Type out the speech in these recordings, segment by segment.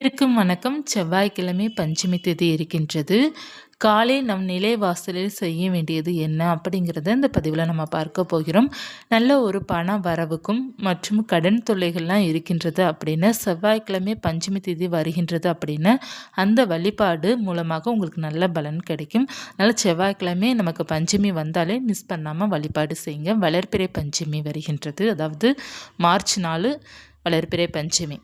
இருக்கும் வணக்கம். செவ்வாய்க்கிழமை பஞ்சமி தேதி இருக்கின்றது. காலை நம் நிலை வாசலில் செய்ய வேண்டியது என்ன அப்படிங்கிறத இந்த பதிவில் நம்ம பார்க்க போகிறோம். நல்ல ஒரு பண வரவுக்கும் மற்றும் கடன் தொல்லைகள்லாம் இருக்கின்றது அப்படின்னு செவ்வாய்க்கிழமை பஞ்சமி தேதி வருகின்றது அப்படின்னு அந்த வழிபாடு மூலமாக உங்களுக்கு நல்ல பலன் கிடைக்கும். நல்ல செவ்வாய்க்கிழமை நமக்கு பஞ்சமி வந்தாலே மிஸ் பண்ணாமல் வழிபாடு செய்யுங்க. வளர்ப்பிறை பஞ்சமி வருகின்றது. அதாவது மார்ச் நாலு வளர்ப்பிறை பஞ்சமி.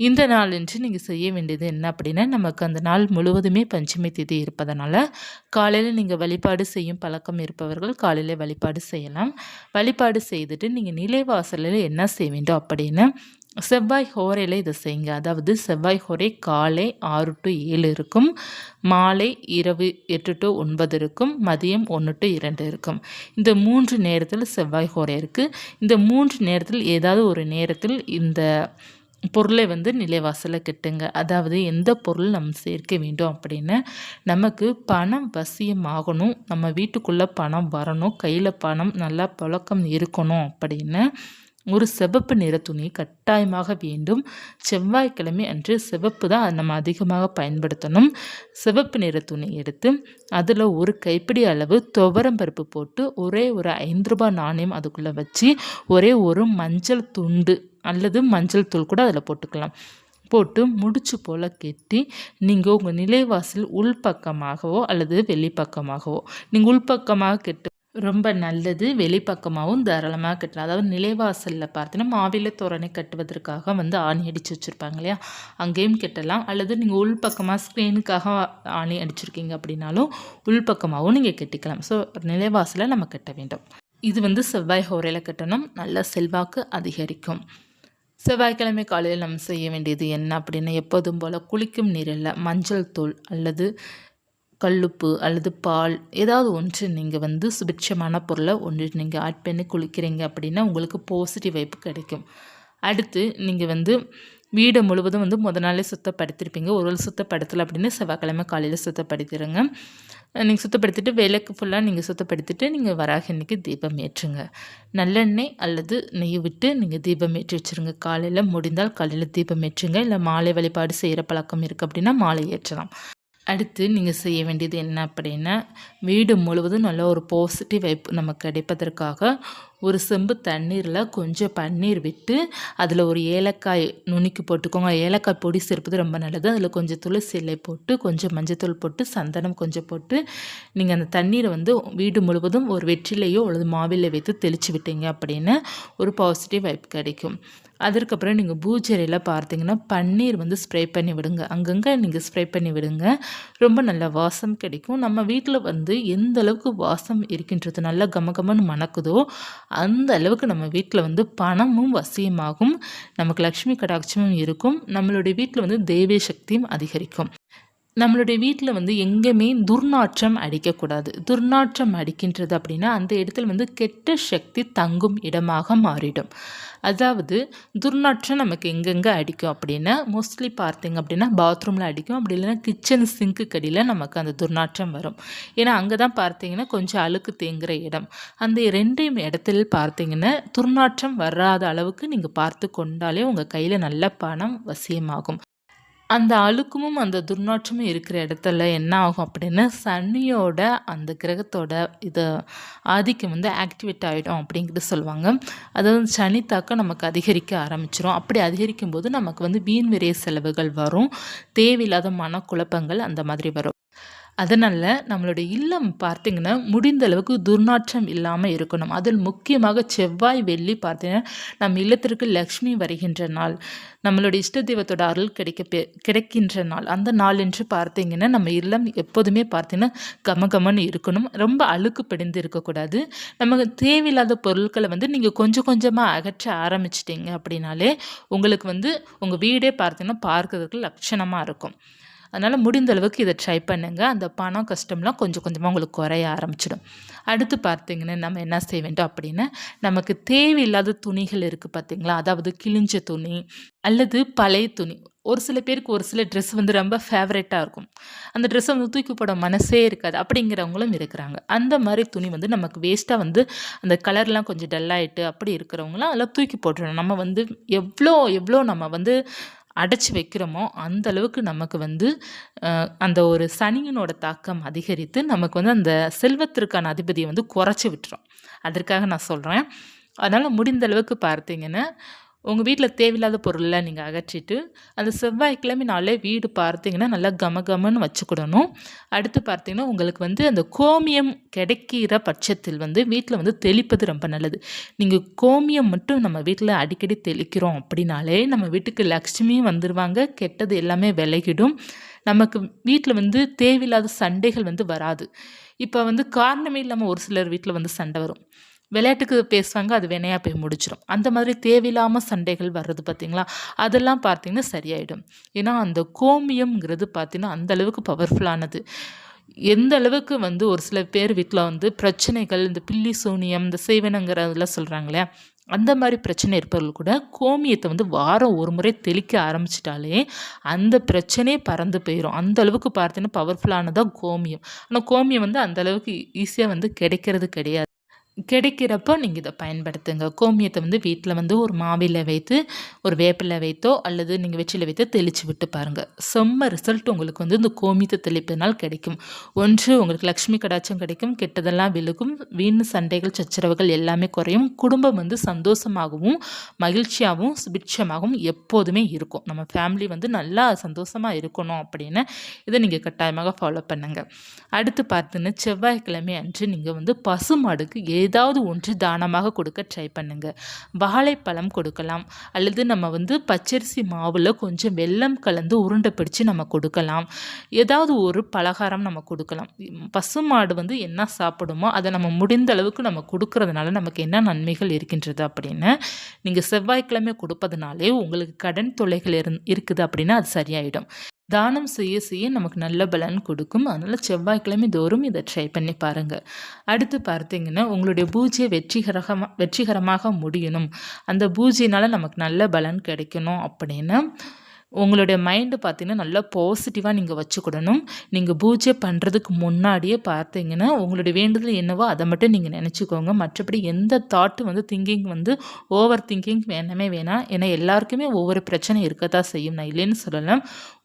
இந்த நாளன்று நீங்கள் செய்ய வேண்டியது என்ன அப்படின்னா நமக்கு அந்த நாள் முழுவதுமே பஞ்சமி திதி இருப்பதனால காலையில் நீங்கள் வழிபாடு செய்யும் பழக்கம் இருப்பவர்கள் காலையில் வழிபாடு செய்யலாம். வழிபாடு செய்துட்டு நீங்கள் நிலைவாசலில் என்ன செய்ய வேண்டும் அப்படின்னு செவ்வாய் ஹோரையில் இதை செய்யுங்க. அதாவது செவ்வாய் ஹோரை காலை ஆறு டு ஏழு இருக்கும் மாலை இரவு எட்டு டு ஒன்பது இருக்கும் மதியம் ஒன்று டு இரண்டு இருக்கும். இந்த மூன்று நேரத்தில் செவ்வாய் ஹோரை இருக்குது இந்த மூன்று நேரத்தில் ஏதாவது ஒரு நேரத்தில் இந்த பொருளை வந்து நிலைவாசல கட்டுங்க. அதாவது எந்த பொருள் நம்ம சேர்க்க வேண்டும் அப்படின்னு நமக்கு பணம் வசியமாகணும் நம்ம வீட்டுக்குள்ளே பணம் வரணும். கையில் பணம் நல்லா புழக்கம் இருக்கணும் அப்படின்னு ஒரு சிவப்பு நிற துணி கட்டாயமாக வேண்டும். செவ்வாய்க்கிழமை அன்று சிவப்பு தான் நம்ம அதிகமாக பயன்படுத்தணும். சிவப்பு நிற துணி எடுத்து அதில் ஒரு கைப்பிடி அளவு துவரம் பருப்பு போட்டு ஒரே ஒரு ஐந்து ரூபாய் நாணயம் அதுக்குள்ளே வச்சு ஒரே ஒரு மஞ்சள் துண்டு அல்லது மஞ்சள் தூள் கூட அதில் போட்டுக்கலாம். போட்டு முடிச்சு போல் கெட்டி நீங்கள் உங்கள் நிலைவாசல் உள்பக்கமாகவோ அல்லது வெளிப்பக்கமாகவோ நீங்கள் உள்பக்கமாக கெட்டு ரொம்ப நல்லது வெளிப்பக்கமாகவும் தாராளமாக கட்டலாம். அதாவது நிலைவாசலில் பார்த்தீங்கன்னா மாவில தோரணை கட்டுவதற்காக வந்து ஆணி அடித்து வச்சுருப்பாங்க இல்லையா? அங்கேயும் கட்டலாம். அல்லது நீங்கள் உள்பக்கமாக ஸ்க்ரீனுக்காக ஆணி அடிச்சிருக்கீங்க அப்படின்னாலும் உள்பக்கமாகவும் நீங்கள் கட்டிக்கலாம். ஸோ நிலைவாசலை நம்ம கட்ட வேண்டும். இது வந்து செவ்வாய் ஹோரையில் கட்டணும். நல்ல செல்வாக்கு அதிகரிக்கும். செவ்வாய்க்கிழமை காலையில் நம்ம செய்ய வேண்டியது என்ன அப்படின்னா எப்போதும் போல் குளிக்கும் நீரில் மஞ்சள் தூள் அல்லது கல்லுப்பு அல்லது பால் ஏதாவது ஒன்று நீங்கள் வந்து சுபிட்சமான பொருளை ஒன்று நீங்கள் ஆட் பண்ணி குளிக்கிறீங்க அப்படின்னா உங்களுக்கு பாசிட்டிவ் வைப்பு கிடைக்கும். அடுத்து நீங்கள் வந்து வீடு முழுவதும் வந்து முத நாளே சுத்தப்படுத்திருப்பீங்க. ஒரு வேளை சுத்தப்படுத்தலை அப்படின்னு செவ்வாய்க்கிழமை காலையில் சுத்தப்படுத்திடுங்க நீங்கள் சுத்தப்படுத்திட்டு விளக்கு ஃபுல்லாக நீங்கள் சுத்தப்படுத்திட்டு நீங்கள் வராக அன்றைக்கி தீபம் ஏற்றுங்க. நல்லெண்ணெய் அல்லது நெய் விட்டு நீங்கள் தீபம் ஏற்றி வச்சுருங்க. காலையில் முடிந்தால் காலையில் தீபம் ஏற்றுங்க. இல்லை மாலை வழிபாடு செய்கிற பழக்கம் இருக்குது அப்படின்னா மாலை ஏற்றலாம். அடுத்து நீங்கள் செய்ய வேண்டியது என்ன அப்படின்னா வீடு முழுவதும் நல்ல ஒரு பாசிட்டிவ் வைப் நமக்கு கிடைப்பதற்காக ஒரு செம்பு தண்ணீரில் கொஞ்சம் பன்னீர் விட்டு அதில் ஒரு ஏலக்காய் நுணுக்கி போட்டுக்கோங்க. ஏலக்காய் பொடி சேர்ப்பது ரொம்ப நல்லது. அதில் கொஞ்சம் துளசி இலை போட்டு கொஞ்சம் மஞ்சத்தூள் போட்டு சந்தனம் கொஞ்சம் போட்டு நீங்கள் அந்த தண்ணீரை வந்து வீடு முழுவதும் ஒரு வெற்றிலையோ அல்லது மாவிலை வைத்து தெளித்து விட்டீங்க அப்படின்னு ஒரு பாசிட்டிவ் வைப் கிடைக்கும். அதற்கப்புறம் நீங்கள் பூஜரையில் பார்த்தீங்கன்னா பன்னீர் வந்து ஸ்ப்ரே பண்ணி விடுங்க. அங்கங்கே நீங்கள் ஸ்ப்ரே பண்ணி விடுங்க. ரொம்ப நல்ல வாசம் கிடைக்கும். நம்ம வீட்டில் வந்து எந்த அளவுக்கு வாசம் இருக்கின்றது நல்லா கமகமன்னு மணக்குதோ அந்த அளவுக்கு நம்ம வீட்டில் வந்து பணமும் வசியமாகும். நமக்கு லக்ஷ்மி கடாட்சமும் இருக்கும். நம்மளுடைய வீட்டில் வந்து தெய்வ சக்தியும் அதிகரிக்கும். நம்மளுடைய வீட்டில் வந்து எங்கேயுமே துர்நாற்றம் அடிக்கக்கூடாது. துர்நாற்றம் அடிக்கின்றது அப்படின்னா அந்த இடத்துல வந்து கெட்ட சக்தி தங்கும் இடமாக மாறிடும். அதாவது துர்நாற்றம் நமக்கு எங்கெங்கே அடிக்கும் அப்படின்னா மோஸ்ட்லி பார்த்திங்க அப்படின்னா பாத்ரூமில் அடிக்கும். அப்படி இல்லைன்னா கிச்சன் சிங்க்கு கடியில் நமக்கு அந்த துர்நாற்றம் வரும். ஏன்னா அங்கே தான் பார்த்தீங்கன்னா கொஞ்சம் அழுக்கு தேங்குகிற இடம். அந்த ரெண்டையும் இடத்துல பார்த்தீங்கன்னா துர்நாற்றம் வராத அளவுக்கு நீங்கள் பார்த்து கொண்டாலே உங்கள் கையில் நல்ல பணம் வசியமாகும். அந்த அழுக்கமும் அந்த துர்நாற்றமும் இருக்கிற இடத்துல என்ன ஆகும் அப்படின்னா சனியோட அந்த கிரகத்தோட இது ஆதிக்கம் வந்து ஆக்டிவேட் ஆகிடும் அப்படிங்கிறது சொல்லுவாங்க. அதாவது சனி தாக்கம் நமக்கு அதிகரிக்க ஆரம்பிச்சிடும் அப்படி அதிகரிக்கும் போது நமக்கு வந்து வீண் விரைய செலவுகள் வரும். தேவையில்லாத மனக்குழப்பங்கள் அந்த மாதிரி வரும். அதனால் நம்மளுடைய இல்லம் பார்த்திங்கன்னா முடிந்த அளவுக்கு துர்நாற்றம் இல்லாமல் இருக்கணும். அதில் முக்கியமாக செவ்வாய் வெள்ளி பார்த்திங்கன்னா நம் இல்லத்திற்கு லக்ஷ்மி வருகின்ற நாள் நம்மளுடைய இஷ்ட தெய்வத்தோட அருள் கிடைக்க கிடைக்கின்ற நாள். அந்த நாள் என்று பார்த்தீங்கன்னா நம்ம இல்லம் எப்போதுமே பார்த்தீங்கன்னா கமகமன்னு இருக்கணும். ரொம்ப அழுக்கு பிடிந்து இருக்கக்கூடாது. நமக்கு தேவையில்லாத பொருட்களை வந்து நீங்கள் கொஞ்சம் கொஞ்சமாக அகற்ற ஆரம்பிச்சிட்டிங்க அப்படின்னாலே உங்களுக்கு வந்து உங்கள் வீடே பார்த்தீங்கன்னா பார்க்கறதுக்கு லட்சணமாக இருக்கும். அதனால் முடிந்த அளவுக்கு இதை ட்ரை பண்ணுங்கள் அந்த பணம் கஷ்டம்லாம் கொஞ்சம் கொஞ்சமாக உங்களுக்கு குறைய ஆரம்பிச்சிடும். அடுத்து பார்த்திங்கன்னா நம்ம என்ன செய்ய வேண்டும் அப்படின்னா நமக்கு தேவையில்லாத துணிகள் இருக்குது பார்த்திங்களா? அதாவது கிழிஞ்ச துணி அல்லது பழைய துணி. ஒரு சில பேருக்கு ஒரு சில ட்ரெஸ் வந்து ரொம்ப ஃபேவரட்டாக இருக்கும். அந்த ட்ரெஸ்ஸை வந்து தூக்கி போட மனசே இருக்காது. அப்படிங்கிறவங்களும் இருக்கிறாங்க. அந்த மாதிரி துணி வந்து நமக்கு வேஸ்ட்டாக வந்து அந்த கலர்லாம் கொஞ்சம் டல்லாகிட்டு அப்படி இருக்கிறவங்களாம் அதெல்லாம் தூக்கி போட்டுடணும். நம்ம வந்து எவ்வளோ எவ்வளோ நம்ம வந்து அடைச்சி வைக்கிறோமோ அந்த அளவுக்கு நமக்கு வந்து அந்த ஒரு சனியினோட தாக்கம் அதிகரித்து நமக்கு வந்து அந்த செல்வத்திற்கான அதிபதியை வந்து குறைச்சி விட்டுரும். அதற்காக நான் சொல்கிறேன் அதனால் முடிந்த அளவுக்கு பார்த்தீங்கன்னா உங்கள் வீட்டில் தேவையில்லாத பொருளெலாம் நீங்கள் அகற்றிட்டு அந்த செவ்வாய்க்கிழமை நாளே வீடு பார்த்தீங்கன்னா நல்லா கம கமன்னு வச்சுக்கிடணும். அடுத்து பார்த்தீங்கன்னா உங்களுக்கு வந்து அந்த கோமியம் கிடைக்கிற பட்சத்தில் வந்து வீட்டில் வந்து தெளிப்பது ரொம்ப நல்லது. நீங்கள் கோமியம் மட்டும் நம்ம வீட்டில் அடிக்கடி தெளிக்கிறோம் அப்படின்னாலே நம்ம வீட்டுக்கு லக்ஷ்மியும் வந்துடுவாங்க கெட்டது எல்லாமே விலகிடும். நமக்கு வீட்டில் வந்து தேவையில்லாத சண்டைகள் வந்து வராது. இப்போ வந்து காரணமே இல்லாமல் ஒரு சிலர் வீட்டில் வந்து சண்டை வரும். விளையாட்டுக்கு பேசுவாங்க அது வினையாக போய் முடிச்சிடும் அந்த மாதிரி தேவையில்லாமல் சண்டைகள் வர்றது பார்த்தீங்களா அதெல்லாம் பார்த்திங்கன்னா சரியாயிடும். ஏன்னா அந்த கோமியம்ங்கிறது பார்த்தீங்கன்னா அந்தளவுக்கு பவர்ஃபுல்லானது எந்த அளவுக்கு வந்து ஒரு சில பேர் வீட்டில் வந்து பிரச்சனைகள் இந்த பில்லி சூனியம் இந்த செய்வனங்கிறதெல்லாம் சொல்கிறாங்க அந்த மாதிரி பிரச்சனை இருப்பவர்கள் கூட கோமியத்தை வந்து வாரம் ஒரு முறை தெளிக்க ஆரம்பிச்சிட்டாலே அந்த பிரச்சனையே பறந்து போயிடும் அந்த அளவுக்கு பார்த்தீங்கன்னா பவர்ஃபுல்லானதான் கோமியம். ஆனால் கோமியம் வந்து அந்த அளவுக்கு ஈஸியாக வந்து கிடைக்கிறது கிடையாது. கிடைக்கிறப்போ நீங்கள் இதை பயன்படுத்துங்க. கோமியத்தை வந்து வீட்டில் வந்து ஒரு மாவில வைத்து ஒரு வேப்பில வைத்தோ அல்லது நீங்கள் வெற்றில வைத்தோ தெளித்து விட்டு பாருங்கள் செம்ம ரிசல்ட் உங்களுக்கு வந்து இந்த கோமியத்தை தெளிப்பதனால் கிடைக்கும். ஒன்று உங்களுக்கு லக்ஷ்மி கடாட்சம் கிடைக்கும். கெட்டதெல்லாம் விழுகும். வீண் சண்டைகள் சச்சரவுகள் எல்லாமே குறையும். குடும்பம் வந்து சந்தோஷமாகவும் மகிழ்ச்சியாகவும் சுபிட்சமாகவும் எப்போதுமே இருக்கும். நம்ம ஃபேமிலி வந்து நல்லா சந்தோஷமாக இருக்கணும் அப்படின்னு இதை நீங்கள் கட்டாயமாக ஃபாலோ பண்ணுங்கள் அடுத்து பார்த்துன்னு செவ்வாய்க்கிழமை அன்று நீங்கள் வந்து பசுமாடுக்கு ஏதாவது ஒன்று தானமாக கொடுக்க ட்ரை பண்ணுங்கள் வாழைப்பழம் கொடுக்கலாம். அல்லது நம்ம வந்து பச்சரிசி மாவில் கொஞ்சம் வெல்லம் கலந்து உருண்டை பிடிச்சு நம்ம கொடுக்கலாம். ஏதாவது ஒரு பலகாரம் நம்ம கொடுக்கலாம். பசுமாடு வந்து என்ன சாப்பிடுமோ அதை நம்ம முடிந்த அளவுக்கு நம்ம கொடுக்கறதுனால நமக்கு என்ன நன்மைகள் இருக்கின்றது அப்படின்னு நீங்கள் செவ்வாய்க்கிழமை கொடுப்பதுனாலே உங்களுக்கு கடன் தொல்லைகள் இருந் இருக்குது அப்படின்னா அது சரியாயிடும். தானம் செய்ய செய்ய நமக்கு நல்ல பலன் கொடுக்கும். அதனால் செவ்வாய்க்கிழமை தோறும் இதை ட்ரை பண்ணி பாருங்கள் அடுத்து பார்த்தீங்கன்னா உங்களுடைய பூஜையை வெற்றிகரமாக வெற்றிகரமாக முடியணும். அந்த பூஜையினால் நமக்கு நல்ல பலன் கிடைக்கணும் அப்படின்னா உங்களுடைய மைண்டு பார்த்தீங்கன்னா நல்லா பாசிட்டிவாக நீங்கள் வச்சுக்கிடணும். நீங்கள் பூஜை பண்ணுறதுக்கு முன்னாடியே பார்த்தீங்கன்னா உங்களுடைய வேண்டுதல் என்னவோ அதை மட்டும் நீங்கள் நினச்சிக்கோங்க. மற்றபடி எந்த தாட்டு வந்து திங்கிங் வந்து ஓவர் திங்கிங் வேணவே வேணாம் ஏன்னா எல்லாருக்குமே ஒவ்வொரு பிரச்சனை இருக்கத்தான் செய்யும். நான் இல்லைன்னு சொல்லலாம்.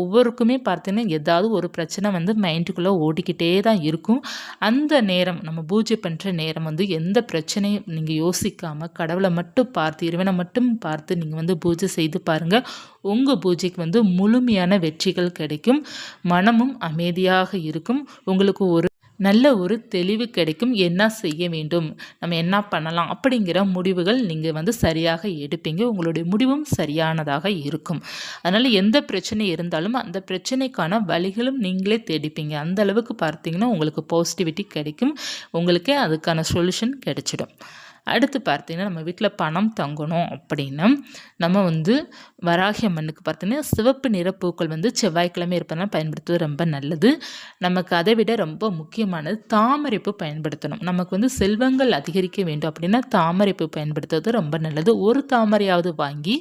ஒவ்வொருக்குமே பார்த்தீங்கன்னா ஏதாவது ஒரு பிரச்சனை வந்து மைண்டுக்குள்ளே ஓடிக்கிட்டே தான் இருக்கும். அந்த நேரம் நம்ம பூஜை பண்ணுற நேரம் வந்து எந்த பிரச்சனையும் நீங்கள் யோசிக்காமல் கடவுளை மட்டும் பார்த்து இறைவனை மட்டும் பார்த்து நீங்கள் வந்து பூஜை செய்து பாருங்கள் உங்கள் பூஜை பூஜைக்கு வந்து முழுமையான வெற்றிகள் கிடைக்கும். மனமும் அமைதியாக இருக்கும். உங்களுக்கு ஒரு நல்ல ஒரு தெளிவு கிடைக்கும். என்ன செய்ய வேண்டும்? நம்ம என்ன பண்ணலாம்? அப்படிங்கிற முடிவுகள் நீங்கள் வந்து சரியாக எடுப்பீங்க. உங்களுடைய முடிவும் சரியானதாக இருக்கும். அதனால் எந்த பிரச்சனை இருந்தாலும் அந்த பிரச்சனைக்கான வழிகளும் நீங்களே தேடிப்பீங்க. அந்த அளவுக்கு பார்த்தீங்கன்னா உங்களுக்கு பாசிட்டிவிட்டி கிடைக்கும். உங்களுக்கே அதுக்கான சொல்யூஷன் கிடைச்சிடும். அடுத்து பார்த்தீங்கன்னா நம்ம வீட்டில் பணம் தங்கணும் அப்படின்னா நம்ம வந்து வராகி அம்மனுக்கு பார்த்தீங்கன்னா சிவப்பு நிற பூக்கள் வந்து செவ்வாய்க்கிழமை இருப்பதனால் பயன்படுத்துவது ரொம்ப நல்லது. நமக்கு அதை விட ரொம்ப முக்கியமானது தாமரைப்பு பயன்படுத்தணும். நமக்கு வந்து செல்வங்கள் அதிகரிக்க வேண்டும் அப்படின்னா தாமரைப்பு பயன்படுத்துவது ரொம்ப நல்லது. ஒரு தாமரையாவது வாங்கி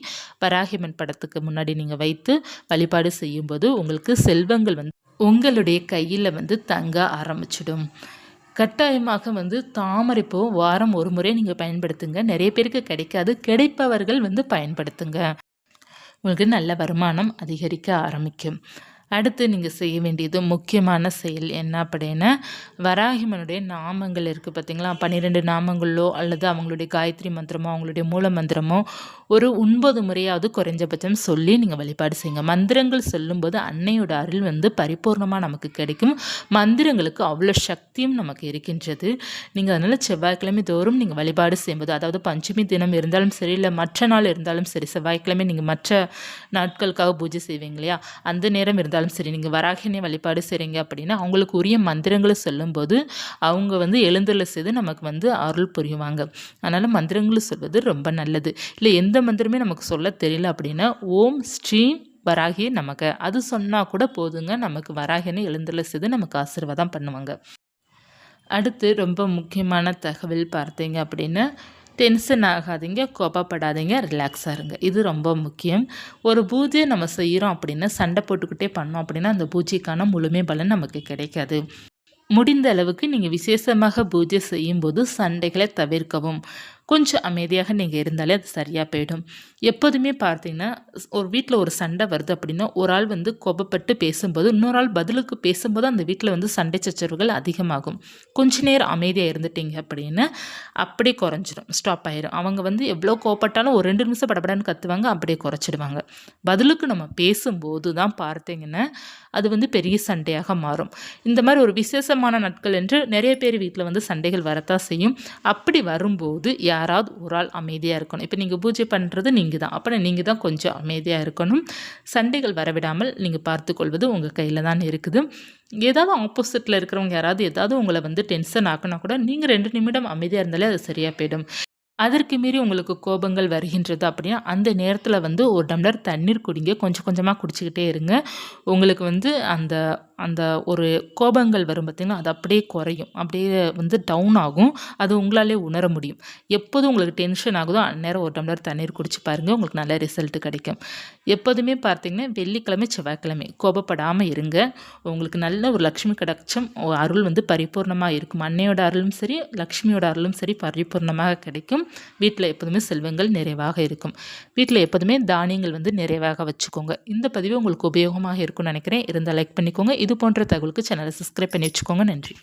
வராகியம்மன் படத்துக்கு முன்னாடி நீங்கள் வைத்து வழிபாடு செய்யும்போது உங்களுக்கு செல்வங்கள் வந்து உங்களுடைய கையில் வந்து தங்க ஆரம்பிச்சிடும். கட்டாயமாக வந்து தாமரைப்பூ வாரம் ஒரு முறை நீங்கள் பயன்படுத்துங்க. நிறைய பேருக்கு கிடைக்காது. கிடைப்பவர்கள் வந்து பயன்படுத்துங்க. உங்களுக்கு நல்ல வருமானம் அதிகரிக்க ஆரம்பிக்கும். அடுத்து நீங்கள் செய்ய வேண்டியது முக்கியமான செயல் என்ன அப்படின்னா வராகிமனுடைய நாமங்கள் இருக்குது பார்த்தீங்களா பன்னிரெண்டு நாமங்களோ அல்லது அவங்களுடைய காயத்ரி மந்திரமோ அவங்களுடைய மூல மந்திரமோ ஒரு ஒன்பது முறையாவது குறைஞ்சபட்சம் சொல்லி நீங்கள் வழிபாடு செய்யுங்க. மந்திரங்கள் சொல்லும்போது அன்னையோட அருள் வந்து பரிபூர்ணமாக நமக்கு கிடைக்கும். மந்திரங்களுக்கு அவ்வளோ சக்தியும் நமக்கு இருக்கின்றது. நீங்கள் அதனால் செவ்வாய்க்கிழமை தோறும் நீங்கள் வழிபாடு செய்யும்போது அதாவது பஞ்சமி தினம் இருந்தாலும் சரி இல்லை மற்ற நாள் இருந்தாலும் சரி செவ்வாய்க்கிழமை நீங்கள் மற்ற நாட்களுக்காக பூஜை செய்வீங்க இல்லையா? அந்த நேரம் இருந்தாலும் சரி நீங்கள் வராகினி வழிபாடு செய்கிறீங்க அப்படின்னா அவங்களுக்கு உரிய மந்திரங்களை சொல்லும்போது அவங்க வந்து எழுந்தருளை செய்து நமக்கு வந்து அருள் புரியுவாங்க அதனால் மந்திரங்களை சொல்வது ரொம்ப நல்லது. இல்லை எந்த மந்திரமே நமக்கு சொல்ல தெரியல அப்படின்னா ஓம் ஸ்ரீம் வராகி நமக்கு அது சொன்னால் கூட போதுங்க நமக்கு வராகின்னு எழுந்தருளை செய்து நமக்கு ஆசீர்வாதம் பண்ணுவாங்க. அடுத்து ரொம்ப முக்கியமான தகவல் பார்த்தீங்க அப்படின்னா டென்ஷன் ஆகாதீங்க கோபப்படாதீங்க ரிலாக்ஸாக இருங்க. இது ரொம்ப முக்கியம். ஒரு பூஜையை நம்ம செய்கிறோம் அப்படின்னா சண்டை போட்டுக்கிட்டே பண்ணோம் அப்படின்னா அந்த பூஜைக்கான முழுமை பலன் நமக்கு கிடைக்காது. முடிந்த அளவுக்கு நீங்கள் விசேஷமாக பூஜை செய்யும்போது சண்டைகளை தவிர்க்கவும். கொஞ்சம் அமைதியாக நீங்கள் இருந்தாலே அது சரியாக போயிடும். எப்போதுமே பார்த்தீங்கன்னா ஒரு வீட்டில் ஒரு சண்டை வருது அப்படின்னா ஒரு ஆள் வந்து கோபப்பட்டு பேசும்போது இன்னொரு ஆள் பதிலுக்கு பேசும்போது அந்த வீட்டில் வந்து சண்டை சச்சரவுகள் அதிகமாகும். கொஞ்ச நேரம் அமைதியாக இருந்துட்டீங்க அப்படின்னு அப்படியே குறைஞ்சிரும் ஸ்டாப் ஆயிரும். அவங்க வந்து எவ்வளோ கோபப்பட்டாலும் ஒரு ரெண்டு நிமிஷம் படப்படான்னு கற்றுவாங்க அப்படியே குறைச்சிடுவாங்க. பதிலுக்கு நம்ம பேசும்போது தான் பார்த்தீங்கன்னா அது வந்து பெரிய சண்டையாக மாறும். இந்த மாதிரி ஒரு விசேஷமான நாட்கள் என்று நிறைய பேர் வீட்டில் வந்து சண்டைகள் வரத்தான் செய்யும். அப்படி வரும்போது யாராவது ஒரு ஆள் அமைதியாக இருக்கணும். இப்போ நீங்கள் பூஜை பண்ணுறது நீங்கள் தான் அப்போ நீங்கள் தான் கொஞ்சம் அமைதியாக இருக்கணும். சண்டைகள் வரவிடாமல் நீங்கள் பார்த்துக்கொள்வது உங்கள் கையில் தான் இருக்குது. ஏதாவது ஆப்போசிட்டில் இருக்கிறவங்க யாராவது ஏதாவது உங்களை வந்து டென்ஷன் ஆக்கினா கூட நீங்கள் ரெண்டு நிமிடம் அமைதியாக இருந்தாலே அது சரியாக போயிடும். அதற்கு மீறி உங்களுக்கு கோபங்கள் வருகின்றது அப்படின்னா அந்த நேரத்தில் வந்து ஒரு டம்ளர் தண்ணீர் குடிங்க. கொஞ்சம் கொஞ்சமாக குடிச்சிக்கிட்டே இருங்க. உங்களுக்கு வந்து அந்த அந்த ஒரு கோபங்கள் வரும் பார்த்திங்கன்னா அது அப்படியே குறையும். அப்படியே வந்து டவுன் ஆகும். அது உங்களாலே உணர முடியும். எப்போதும் உங்களுக்கு டென்ஷன் ஆகுதோ அந்நேரம் ஒரு டம்ளர் தண்ணீர் குடிச்சு பாருங்கள் உங்களுக்கு நல்ல ரிசல்ட் கிடைக்கும். எப்போதுமே பார்த்தீங்கன்னா வெள்ளிக்கிழமை செவ்வாய்க்கிழமை கோபப்படாமல் இருங்க. உங்களுக்கு நல்ல ஒரு லக்ஷ்மி கடாட்சம் அருள் வந்து பரிபூர்ணமாக இருக்கும். அன்னையோட அருளும் சரி லக்ஷ்மியோட அருளும் சரி பரிபூர்ணமாக கிடைக்கும். வீட்டில் எப்போதுமே செல்வங்கள் நிறைவாக இருக்கும். வீட்டில் எப்போதுமே தானியங்கள் வந்து நிறைவாக வச்சுக்கோங்க. இந்த பதிவு உங்களுக்கு உபயோகமாக இருக்கும்னு நினைக்கிறேன். இருந்தால் லைக் பண்ணிக்கோங்க. இது இது போன்ற தகவலுக்கு சேனலை சப்ஸ்கிரைப் பண்ணி வச்சுக்கோங்க. நன்றி.